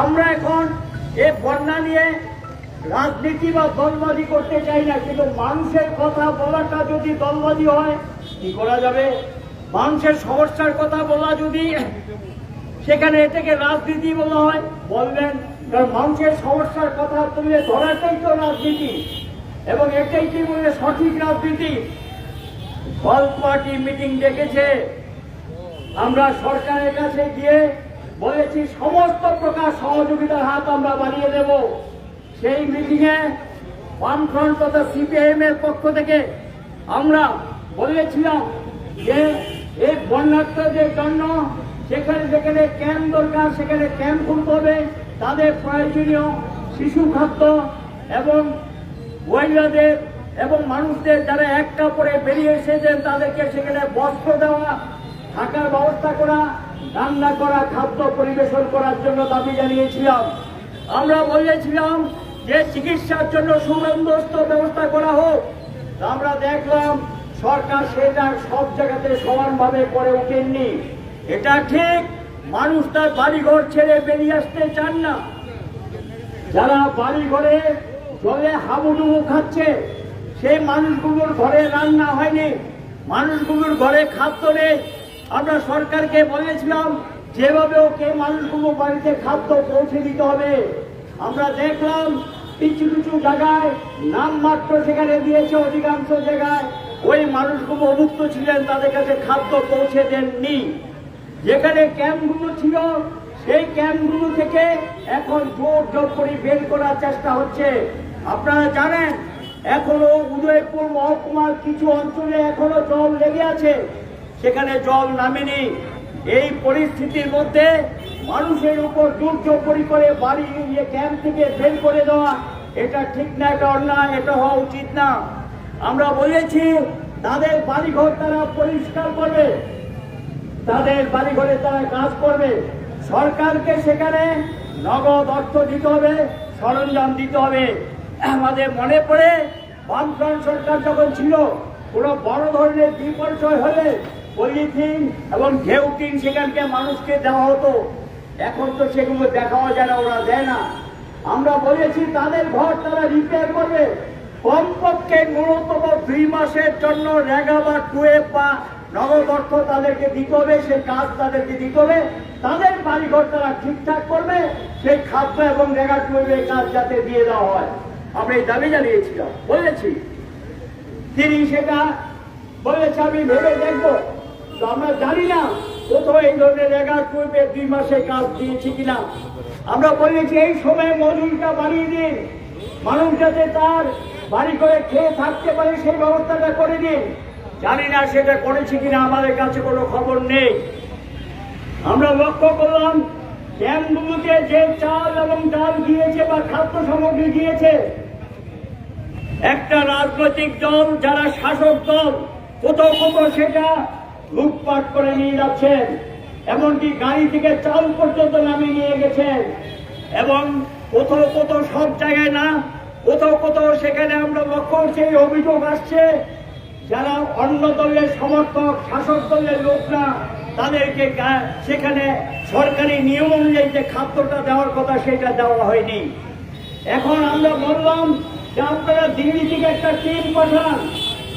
আমরা এখন এই বন্যা নিয়ে রাজনীতি বা দলবাজি করতে চাই না, কিন্তু মানুষের কথা বলাটা যদি দলবাজি হয়, কি করা যাবে? মানুষের সমস্যার কথা বলা যদি সেখানে এটাকে রাজনীতি বলা হয়, বলবেন কারণ মানুষের সমস্যার কথা তুলে ধরাটাই তো রাজনীতি, এবং এটাই কি বলে সঠিক রাজনীতি? ফল পার্টি মিটিং ডেকেছে, আমরা সরকারের কাছে গিয়ে বলেছি, সমস্ত প্রকার সহযোগিতার হাত আমরা বাড়িয়ে দেব। সেই মিটিংয়ে বামফ্রন্ট তথা সিপিআইএম এর পক্ষ থেকে আমরা বলেছিলাম যে এই বন্যার্থদের জন্য যেখানে যেখানে ক্যাম্প দরকার, সেখানে ক্যাম্প খুলতে হবে। তাদের প্রয়োজনীয় শিশু খাদ্য এবং মহিলাদের এবং মানুষদের যারা এক কাপড়ে বেরিয়ে এসেছেন, তাদেরকে সেখানে বস্ত্র দেওয়া, থাকার ব্যবস্থা করা রান্না করা, খাদ্য পরিবেশন করার জন্য দাবি জানিয়েছিলাম। আমরা বলেছিলাম যে চিকিৎসার জন্য সুবন্দোস্ত ব্যবস্থা করা হোক। আমরা দেখলাম সরকার সেটা সব জায়গাতে সমানভাবে করে ওঠেননি। এটা ঠিক, মানুষ তার বাড়িঘর ছেড়ে বেরিয়ে আসতে চান না। যারা বাড়ি ঘরে জলে হাবুডুবু খাচ্ছে, সেই মানুষগুলোর ঘরে রান্না হয়নি। মানুষগুলোর ঘরে খাদ্য নেই। আমরা সরকারকে বলেছিলাম, যেভাবে ওকে মানুষগুলো বাড়িতে খাদ্য পৌঁছে দিতে হবে, আমরা দেখলাম কিছু কিছু জায়গায় নামমাত্র সেখানে দিয়েছে অধিকাংশ জায়গায়। ওই মানুষগুলো অভুক্ত ছিলেন, তাদের কাছে খাদ্য পৌঁছে দেননি। যেখানে ক্যাম্পগুলো ছিল, সেই ক্যাম্পগুলো থেকে এখন জোর জোর করে বের করার চেষ্টা হচ্ছে। আপনারা জানেন, এখনও উদয়পুর মহকুমার কিছু অঞ্চলে এখনও জল লেগে আছে। সেখানে জল নামেনি। এই পরিস্থিতির মধ্যে মানুষের উপর দুর্যোগপরি করে বাড়ি ইয়ে ক্যাম্প থেকে বের করে দেওয়া, এটা ঠিক না, এটা অন্যায়, এটা হওয়া উচিত না। আমরা বলেছি, তাদের বাড়িঘর তারা পরিষ্কার করবে। তাদের বাড়িঘরে তারা কাজ করবে। সরকারকে সেখানে নগদ অর্থ দিতে হবে, সরঞ্জাম দিতে হবে। আমাদের মনে পড়ে, বামফ্রন্ট সরকার যখন ছিল, কোনো বড় ধরনের বিপর্যয় হলে পলিথিন এবং ঢেউটিন সেখানকে মানুষকে দেওয়া হতো, এখন তো সেগুলো দেখাও যায় না, ওরা দেয় না। আমরা বলেছি, তাদের ঘর তারা রিপেয়ার করবে। কমপক্ষে ন্যূনতম দুই মাসের জন্য রেগা বা টুয়েব বা নগদ অর্থ তাদেরকে দিতে হবে সেই কাজ তাদেরকে দিতে হবে। তাদের বাড়িঘর তারা ঠিকঠাক করবে, সেই খাদ্য এবং রেগা টুয়েবের কাজ যাতে দিয়ে দেওয়া হয়। আমরা এই দাবি জানিয়েছিলাম, বলেছি। তিনি সেটা বলেছে, আমি ভেবে দেখব। তো আমরা জানি না কোথাও এই ধরনের রেগা টুয়েবের দুই মাসে কাজ দিয়েছি কিনা। আমরা বলেছি, এই সময় মজুরিটা বাড়িয়ে দিন। মানুষ যাতে তার বাড়ি করে খেয়ে থাকতে পারে, সেই ব্যবস্থাটা করে দিন। জানি না সেটা করেছে কিনা, আমাদের কাছে কোনো খবর নেই। আমরা লক্ষ্য করলাম ক্যাম্পগুলোকে যে চাল এবং ডাল দিয়েছে বা খাদ্য সামগ্রী দিয়েছে একটা রাজনৈতিক দল, যারা শাসক দল, কোথাও কোথাও সেটা লুটপাট করে নিয়ে যাচ্ছেন, এমনকি গাড়ি থেকে চাল পর্যন্ত নামিয়ে নিয়ে গেছেন। এবং কোথাও কোথাও সব জায়গায় না, কোথাও কোথাও সেখানে আমরা লক্ষ্য করছি অভিযোগ আসছে, যারা অন্য দলের সমর্থক, শাসক দলের লোকরা, তাদেরকে গা- সেখানে সরকারি নিয়ম অনুযায়ী যে খাদ্যটা দেওয়ার কথা, সেটা দেওয়া হয়নি। এখন আমরা বললাম যে আপনারা দিল্লি থেকে একটা টিম পাঠান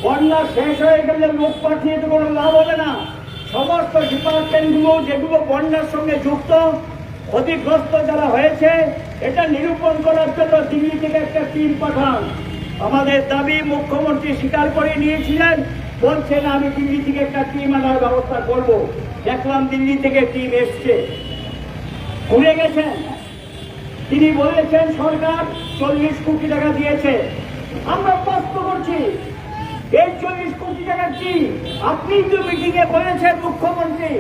বন্যা শেষ হয়ে গেলে লোক পাঠিয়ে তো কোনো লাভ হবে না। সমস্ত ডিপার্টমেন্টগুলো যেগুলো বন্যার সঙ্গে যুক্ত, ক্ষতিগ্রস্ত যারা হয়েছে, এটা নিরূপণ করার জন্য দিল্লি থেকে একটা টিম পাঠান। আমাদের দাবি মুখ্যমন্ত্রী স্বীকার করে নিয়েছিলেন, বলছেন, আমি দিল্লি থেকে একটা টিম আনার ব্যবস্থা করব। দেখলাম দিল্লি থেকে টিম এসছে। ঘুরে গেছেন। তিনি বলেছেন, সরকার চল্লিশ কোটি টাকা দিয়েছে। আমরা প্রশ্ন করছি এই চল্লিশ কোটি টাকা কি? আপনি তো মিটিং এ বলেছেন মুখ্যমন্ত্রী।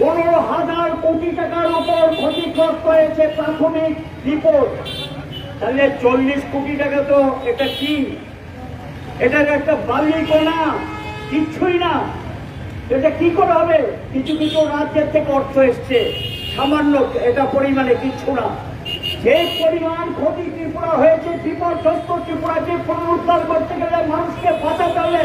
পনেরো হাজার কোটি টাকার উপর ক্ষতিগ্রস্ত হয়েছে প্রাথমিক রিপোর্ট। তাহলে চল্লিশ কোটি টাকা তো এটা কি? এটা একটা বালি কোনা কিচ্ছুই না। এটা কি করে হবে? কিছু কিছু রাজ্যের থেকে অর্থ এসছে। সামান্য এটা পরিমাণে কিচ্ছু না। যে পরিমাণ ক্ষতি ত্রিপুরা হয়েছে বিপর্যস্ত ত্রিপুরাকে পুনরুদ্ধার করতে গেলে মানুষকে বাঁচাতে হবে।